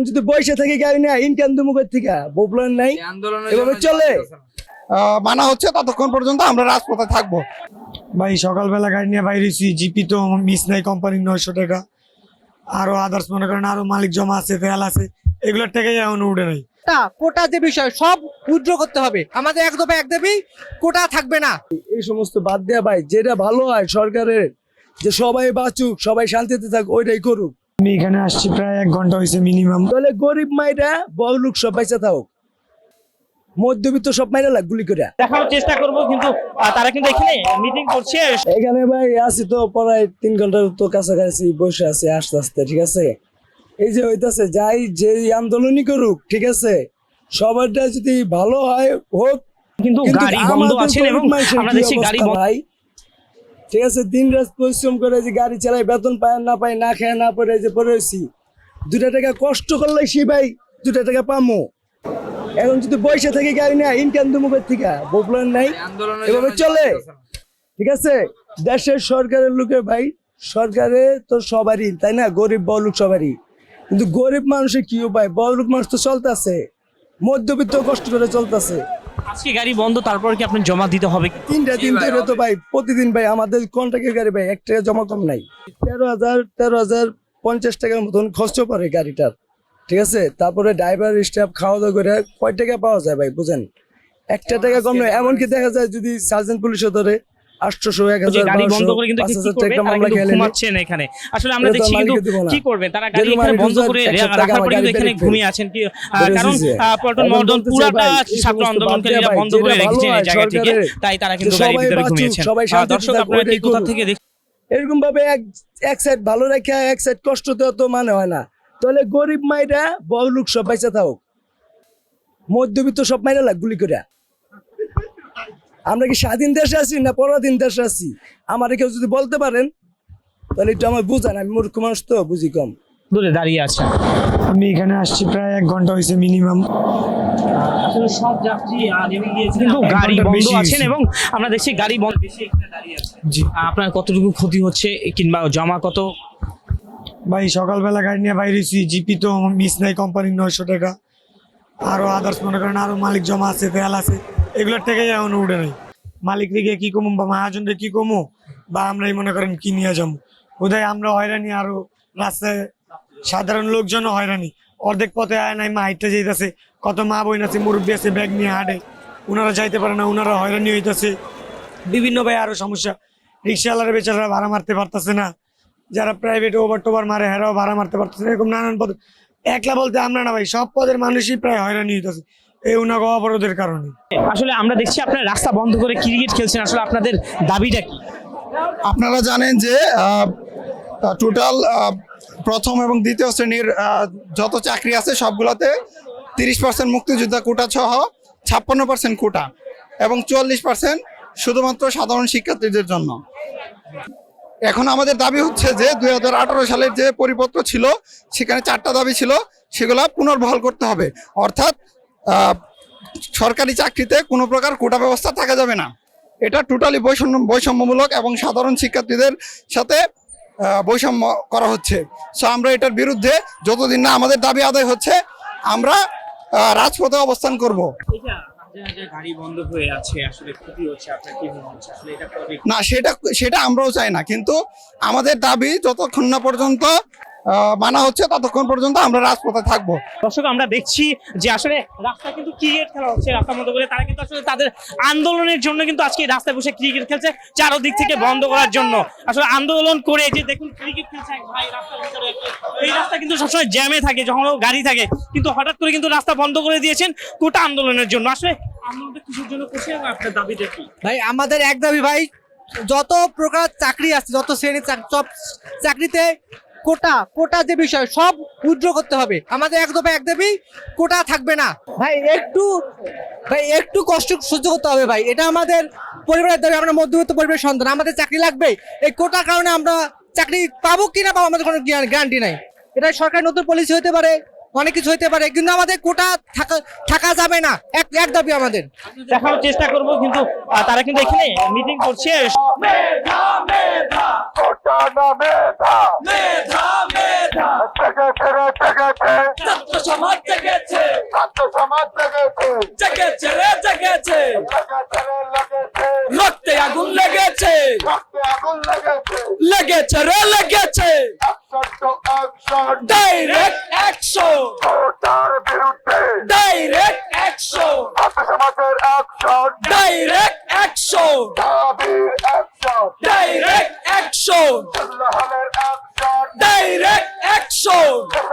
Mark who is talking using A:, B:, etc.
A: এখন যদি বসে থেকে গাড়ি না ইনকাম তো মুখের থেকে প্রবলেম নাই। এভাবে চলে?
B: মানা হচ্ছে ততক্ষণ পর্যন্ত আমরা রাজপথে থাকব।
C: ভাই সকালবেলা গাড়ি নিয়ে বাইরেছি জিপি তো মিস নাই কোম্পানির নয়শো টাকা। আরও আদার্স মনে করেন আরও মালিক জমা আছে তেল আছে এগুলোর টাকাই এখন উঠে নাই।
D: কোটা কোটা যে বিষয় সব উইথড্র করতে হবে। আমাদের এক দফা এক দাবি কোটা থাকবে না।
A: এই সমস্ত বাদ দেয়া ভাই যেটা ভালো হয় সরকারের যে সবাই বাঁচুক সবাই শান্তিতে থাক ওইটাই করুক।
C: আমি এখানে আসছি প্রায় এক ঘণ্টা হয়েছে মিনিমাম
A: তাহলে গরিব মাইরা বড় লোক সব পয়সা থাকুক। মধ্যবিত্ত সব মাইরা লাগ গুলি করে
E: দেখানোর চেষ্টা করব কিন্তু তারা কিন্তু এখানে মিটিং করছে।
A: এখানে ভাই আছি তো প্রায় তিন ঘণ্টার তো কাছাকাছি বসে আছি আস্তে আস্তে ঠিক আছে? এই যে হইতাছে যাই যে আন্দোলনই করুক ঠিক আছে? সবারটা যদি ভালো হয় হোক।
E: কিন্তু গাড়ি বন্ধ আছেন এবং আমরা দেখছি গাড়ি বন্ধ
A: ভাই? ঠিক আছে দিন রাত পরিশ্রম করে যে গাড়ি চালাই বেতন পায় না পায় না খেয়ে না পড়ে এই যে পড়েছি দুটা টাকা কষ্ট করলে সে ভাই দুটা টাকা পামো। এখন যদি বসে থেকে গাড়ি না ইনকাম তো মুখের থেকে? প্রবলেম নাই। এভাবে চলে? ঠিক আছে? দেশের সরকারের লোকের ভাই সরকারে তো সবারই তাই না? গরিব বড় লোক সবারই। কিন্তু গরিব মানুষের কি উপায়? বড় লোক মানুষ তো চলতেছে। মধ্যবিত্ত কষ্ট করে চলতেছে।
E: আজকে গাড়ি বন্ধ তারপর কি আপনি জমা দিতে হবে?
A: তিনটা তিনটা তো ভাই প্রতিদিন ভাই আমাদের কন্ট্রাক্টের গাড়ি ভাই এক টাকা জমা কম নাই। তেরো হাজার তেরো হাজার পঞ্চাশ টাকার মতন খরচ পড়ে গাড়িটার। ঠিক আছে? তারপরে ড্রাইভার স্টাফ খাওয়া দাওয়া করে কয় টাকা পাওয়া যায় ভাই বুঝেন? একটা টাকা কম নয় এমনকি দেখা যায় যদি সার্জেন্ট পুলিশে ধরে আটশোশো এক হাজার
E: গাড়ি বন্ধ করে কিন্তু কি করবে? তারা কিন্তু ঘুমাচ্ছেন এখানে। আসলে আমরা দেখছি কিন্তু
A: মালিককে দিব না।
E: কি করবেন তারা গাড়ি এখানে বন্ধ করে রাখার পরে কিন্তু এখানে ঘুমিয়ে আছেন কি কারণ পল্টন মর্দন পুরাটা ছাত্র আন্দোলনকারীরা বন্ধ করে রেখেছেন এই জায়গাটিকে তাই তারা কিন্তু গাড়ির ভিতরে ঘুমিয়েছেন
A: সবাই
E: আহ,
A: শান্তিতে
E: দর্শক আপনারা ঠিক কোথা থেকে
A: এরকম ভাবে এক এক সাইড ভালো রেখে এক সাইড কষ্ট দেওয়া তো মানে হয় না। তাহলে গরিব মাইরা বড় লোক সব পয়সা থাকুক। মধ্যবিত্ত সব মাইরা লাগ গুলি করে আমরা কি স্বাধীন দেশে আছি না পরাধীন দেশে আছি? আমার কেউ যদি বলতে পারেন তাহলে একটু আমার বুঝান আমি মূর্খ মানুষ তো বুঝি কম।
E: দূরে দাঁড়িয়ে আছেন।
C: আমি এখানে আসছি প্রায় এক ঘণ্টা হয়েছে মিনিমাম
E: আসলে সব যাত্রী আহ, নেমে গিয়েছে। কিন্তু গাড়ি বন্ধ
C: বেশি
E: আছেন এবং আমরা দেখছি গাড়ি বন্ধ। বেশি দাঁড়িয়ে আছে।
C: জি।
E: আপনার কতটুকু ক্ষতি হচ্ছে কিংবা জমা কত?
C: ভাই সকালবেলা গাড়ি নিয়ে জিপি তো মিস নাই কোম্পানির নয়শো টাকা। আরও আদার্স মনে করেন আরও মালিক জমা আছে তেল আছে। এগুলোর থেকে এখন উঠে নাই। মালিক দিকে কি কমু, বা মহাজনকে কি কমু, বা আমরাই মনে করেন কি নিয়ে যাব। বোধহয় আমরা হয়রানি আরও রাস্তায় সাধারণ লোকজনও হয়রানি। অর্ধেক পথে আয় নাই, মা যাইতেছে, কত মা বোন আছে, মুরব্বী আছে, ব্যাগ নিয়ে হাঁটে। ওনারা যাইতে পারে না ওনারা হয়রানি হইতেছে। বিভিন্ন ভাই আরও সমস্যা। রিক্সাওয়ালারা বেচারা ভাড়া মারতে পারতেছে না। যারা প্রাইভেট ওভার টোভার মারে, হেরাও ভাড়া মারতে পারতেছে এরকম নানান পদ একলা বলতে আমরা না ভাই, সব পদের মানুষই প্রায় হয়রানি হইতেছে। এই উনাগ অবরোধের কারণে।
E: আসলে আমরা দেখছি আপনার রাস্তা বন্ধ করে ক্রিকেট খেলছেন। আসলে আপনাদের দাবিটা কি?
B: আপনারা জানেন যে টোটাল প্রথম এবং দ্বিতীয় শ্রেণির যত চাকরি আছে সবগুলোতে তিরিশ পার্সেন্ট মুক্তিযোদ্ধা কোটা সহ ছাপ্পান্ন পার্সেন্ট কোটা এবং চুয়াল্লিশ পার্সেন্ট শুধুমাত্র সাধারণ শিক্ষার্থীদের জন্য। এখন আমাদের দাবি হচ্ছে যে দুই হাজার আঠারো সালের যে পরিপত্র ছিল সেখানে চারটা দাবি ছিল সেগুলা পুনর্বহাল করতে হবে। অর্থাৎ সরকারি চাকরিতে কোনো প্রকার কোটা ব্যবস্থা থাকা যাবে না। এটা টোটালি বৈষম্য বৈষম্যমূলক এবং সাধারণ শিক্ষার্থীদের সাথে বৈষম্য করা হচ্ছে। সো আমরা এটার বিরুদ্ধে যতদিন না আমাদের দাবি আদায় হচ্ছে আমরা রাজপথে অবস্থান করব। না সেটা সেটা আমরাও চাই না কিন্তু আমাদের দাবি যতক্ষণ না পর্যন্ত মানা হচ্ছে ততক্ষণ পর্যন্ত আমরা রাজপথে থাকব।
E: দর্শক আমরা দেখছি যে আসলে রাস্তা কিন্তু ক্রিকেট খেলা হচ্ছে রাস্তার বন্ধ করে তারা কিন্তু আসলে তাদের আন্দোলনের জন্য কিন্তু আজকে রাস্তায় বসে ক্রিকেট খেলছে চারদিক থেকে বন্ধ করার জন্য। আসলে আন্দোলন করে যে দেখুন ক্রিকেট খেলছে ভাই রাস্তার ভিতরে। এই রাস্তা কিন্তু সবসময় জ্যামে থাকে যখন গাড়ি থাকে কিন্তু হঠাৎ করে কিন্তু রাস্তা বন্ধ করে দিয়েছেন কোটা আন্দোলনের জন্য। আসলে আন্দোলনটা কিসের জন্য করছে আপনার দাবিটা কি?
D: ভাই আমাদের এক দাবি ভাই যত প্রকার চাকরি আছে যত শ্রেণির সব চাকরিতে কোটা কোটা যে বিষয়, সব উইথড্র করতে হবে। আমাদের এক দফা এক দেবী, কোটা থাকবে না। ভাই, একটু ভাই, একটু কষ্ট সহ্য করতে হবে, ভাই। এটা আমাদের পরিবারের দাবি, আমরা মধ্যবিত্ত পরিবারের সন্তান, আমাদের চাকরি লাগবে। এই কোটার কারণে আমরা চাকরি পাবো কিনা পাবো আমাদের কোনো গ্যারান্টি নাই। এটা সরকার নতুন পলিসি হতে পারে। অনেক কিছু হতে পারে কিন্তু আমাদের কোটা থাকা থাকা যাবে না। এক এক দাবি আমাদের।
E: দেখানোর চেষ্টা করব কিন্তু তারা কিন্তু এখানে মিটিং করছে।
F: ছাত্র
B: সমাজ জেগেছে।
G: জেগেছে রে জেগেছে।
B: লেগেছে
G: রক্তে আগুন লেগেছে
B: লেগেছে
G: রে লেগেছে
B: action to action
G: direct action
B: কোটার বিরুদ্ধে
G: ডাইরেক্ট অ্যাকশন
B: ছাত্র সমাজের অ্যাকশন
G: ডাইরেক্ট অ্যাকশন
B: দাবির অ্যাকশন
G: ডাইরেক্ট অ্যাকশন
B: হলের অ্যাকশন
G: ডাইরেক্ট অ্যাকশন